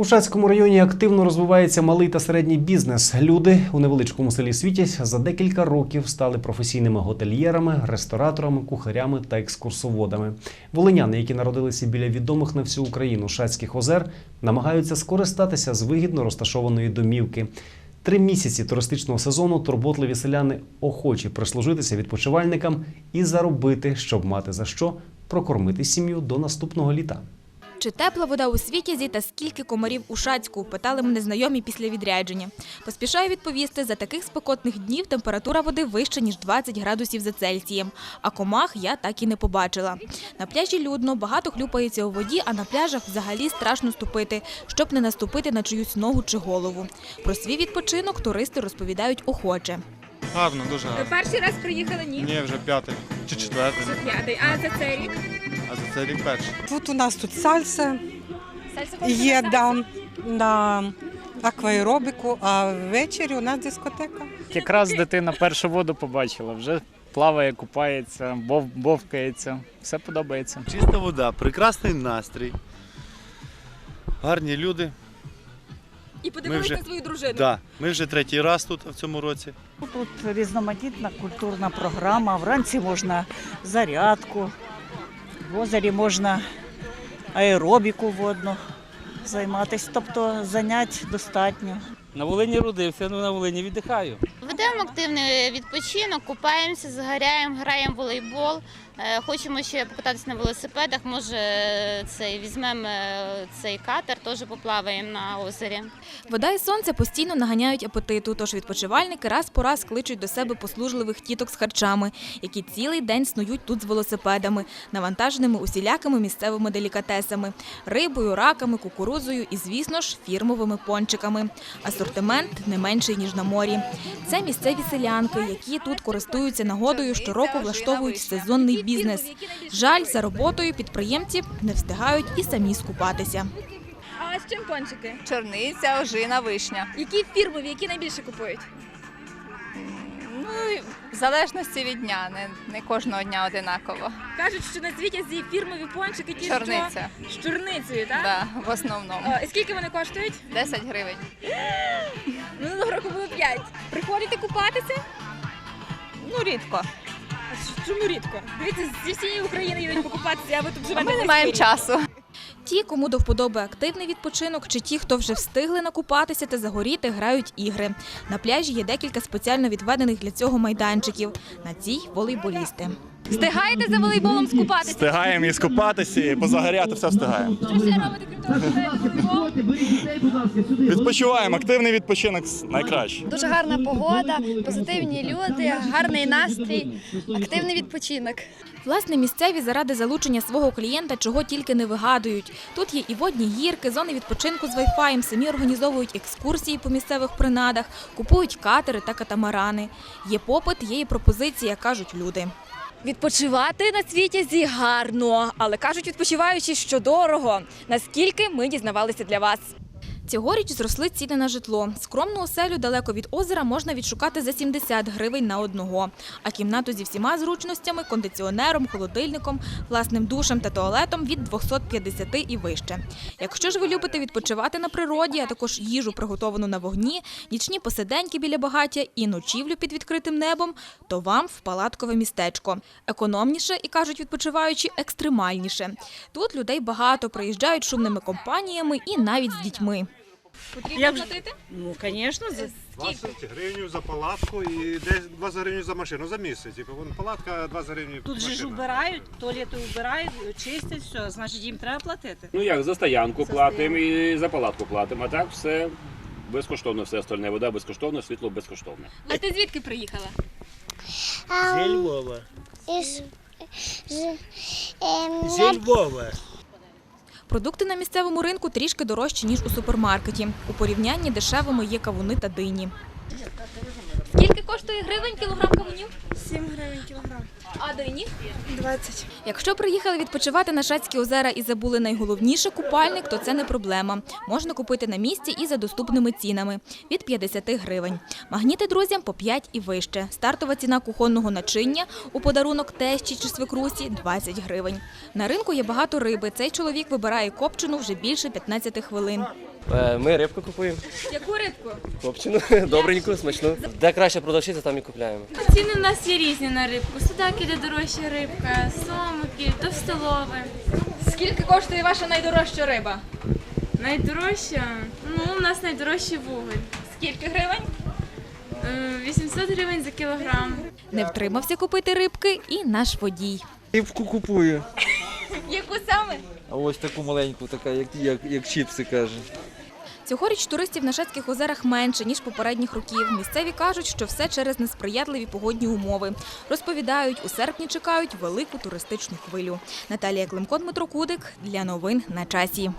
У Шацькому районі активно розвивається малий та середній бізнес. Люди у невеличкому селі Світязь за декілька років стали професійними готельєрами, рестораторами, кухарями та екскурсоводами. Волиняни, які народилися біля відомих на всю Україну Шацьких озер, намагаються скористатися з вигідно розташованої домівки. Три місяці туристичного сезону турботливі селяни охочі прислужитися відпочивальникам і заробити, щоб мати за що прокормити сім'ю до наступного літа. Чи тепла вода у Світязі та скільки комарів у Шацьку? Питали мене знайомі після відрядження. Поспішаю відповісти, за таких спекотних днів температура води вища, ніж 20 градусів за Цельсієм. А комах я так і не побачила. На пляжі людно, багато хлюпається у воді, а на пляжах взагалі страшно ступити, щоб не наступити на чиюсь ногу чи голову. Про свій відпочинок туристи розповідають охоче. Гарно, дуже гарно. Перший раз приїхали ні. Ні, вже п'ятий чи четвертий, Це п'ятий. А за цей рік? А за цей рік перший. Тут у нас тут сальса Сальса є да, на акваеробіку, а ввечері у нас дискотека. Якраз дитина першу воду побачила, вже плаває, купається, бов, бовкається. Все подобається. Чиста вода, прекрасний настрій. Гарні люди. І подивилися вже- свою дружину. Да. Ми вже третій раз тут в цьому році. Тут різноманітна культурна програма. Вранці можна зарядку, в озері можна аеробіку водну займатися. Тобто занять достатньо. На Волині родився, ну на Волині віддихаю. Ведемо активний відпочинок, купаємося, загоряємо, граємо в волейбол. Е, Хочемо ще покататися на велосипедах. Може, цей візьмемо е, цей катер, теж поплаваємо на озері. Вода і сонце постійно наганяють апетиту, тож відпочивальники раз по раз кличуть до себе послужливих тіток з харчами, які цілий день снують тут з велосипедами, навантаженими усілякими місцевими делікатесами – рибою, раками, кукурудзою і, звісно ж, фірмовими пончиками. Асортимент не менший, ніж на морі. Це місцеві селянки, які тут користуються нагодою, щороку влаштовують сезонний бізнес. Жаль, за роботою підприємці не встигають і самі скупатися. А з чим пончики? Чорниця, ожина, вишня. Які фірмові, які найбільше купують? Ну, в залежності від дня, не, не кожного дня одинаково. Кажуть, що на світі ці фірмові пончики ті, Чорниця, що з чорницею, так? да, в основному. А, і скільки вони коштують? 10 гривень. Минулого року було 5. Приходите купатися? Ну, рідко. Чому рідко? Дивіться, зі всієї України їдуть покупатися, а ви тут А живете. ми не маємо часу. Ті, кому до вподоби активний відпочинок, чи ті, хто вже встигли накупатися та загоріти, грають ігри. На пляжі є декілька спеціально відведених для цього майданчиків. На цій волейболісти. Встигаєте за волейболом скупатися? Встигаємо і скупатися, і позагоряти, все встигаємо. Що ще робите, крім того, що граєте в волейбол? Відпочиваємо, активний відпочинок найкраще. Дуже гарна погода, позитивні люди, гарний настрій, активний відпочинок. Власне, місцеві заради залучення свого клієнта чого тільки не вигадують. Тут є і водні гірки, зони відпочинку з вайфаєм, самі організовують екскурсії по місцевих принадах, купують катери та катамарани. Є попит, є і пропозиція, кажуть люди. Відпочивати на світі гарно, але кажуть відпочиваючі, що дорого. Наскільки ми дізнавалися для вас? Цьогоріч зросли ціни на житло. Скромну оселю далеко від озера можна відшукати за 70 гривень на одного. А кімнату зі всіма зручностями, кондиціонером, холодильником, власним душем та туалетом від 250 і вище. Якщо ж ви любите відпочивати на природі, а також їжу приготовану на вогні, нічні посиденьки біля багаття і ночівлю під відкритим небом, то вам в палаткове містечко. Економніше і кажуть відпочиваючи, екстремальніше. Тут людей багато приїжджають шумними компаніями і навіть з дітьми. Потрібно Як же- платити? Ну, звісно, 20 гривень за палатку і десь 20 гривень за машину за місяць. Типу, вон палатка 20 гривень. тут же ж машина. убирають, туалети убирають, чистять, все, значить їм треба платити. Ну як, за стоянку За платимо і за палатку платимо, а так все безкоштовно, все остальне. Вода безкоштовна, світло безкоштовне. А ти звідки приїхала? Зі Львова. Із, Зі Львова. Продукти на місцевому ринку трішки дорожчі, ніж у супермаркеті. У порівнянні дешевими є кавуни та дині. Скільки коштує гривень кілограм кавунів? 7 гривень кілограм. А дині? 20. Якщо приїхали відпочивати на Шацькі озера і забули найголовніше купальник, то це не проблема. Можна купити на місці і за доступними цінами – від 50 гривень. Магніти друзям по 5 і вище. Стартова ціна кухонного начиння у подарунок тещі чи свекрусі – 20 гривень. На ринку є багато риби. Цей чоловік вибирає копчену вже більше 15 хвилин. Е, Ми рибку купуємо. Яку рибку? Копчену, добреньку, смачну. Де краще продавчиця, там і купляємо. Ціни у нас є різні на рибку. Судаки де дорожча рибка, сомики, товстолови. Скільки коштує ваша найдорожча риба? Найдорожча? Ну, у нас найдорожчий вуголь. Скільки гривень? 800 гривень за кілограм. Не втримався купити рибки і наш водій. Рибку купую. Яку саме? А ось таку маленьку, така, як, як, як чіпси каже. Цьогоріч туристів на Шацьких озерах менше, ніж попередніх років. Місцеві кажуть, що все через несприятливі погодні умови. Розповідають, у серпні чекають велику туристичну хвилю. Наталія Климко, Дмитро Кудик. Для новин на часі.